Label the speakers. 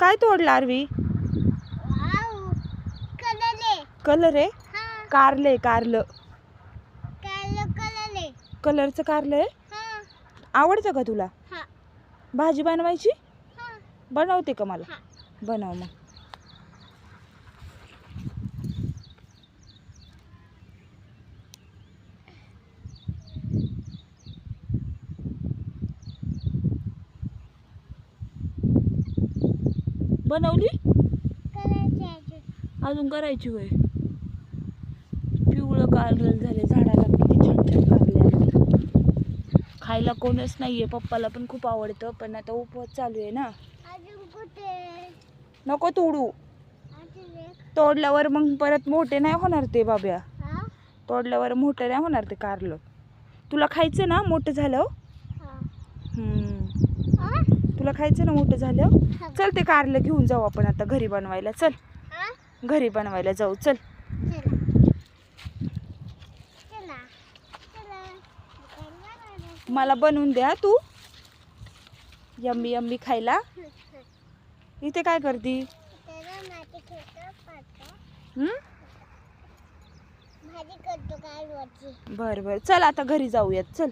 Speaker 1: काय तोडलं RV?
Speaker 2: कलले
Speaker 1: colour आहे. कारलं आहे? कारलं. कलरचं कारलं आहे? आवडतं का तुला? भाजी बनवायची? बनवते का मला? बनव मग. बनवली? अजून. करायची होय. पिवळं कारल झाले झाडाला किती छान छान आले. खायला कोणच नाहीये पप्पाला पण खूप आवडतं पण आता उपवास चालू आहे ना. नको तोडू. तोडल्यावर मग परत मोठे नाही होणार ते बाब्या. तोडल्यावर मोठे नाही होणार ते कारलं. तुला खायचं ना मोठं झालं हम्म.
Speaker 2: हा.
Speaker 1: तुला खायचं ना मोठं झालं चल ते कारलं घेऊन जाऊ आपण आता घरी बनवायला. चल. घरी बनवायला जाऊ. चल. मला बनवून द्या तू. यम्मी यम्मी खायला. इथे काय करती? बरं बरं. चल आता घरी जाऊयात. चल.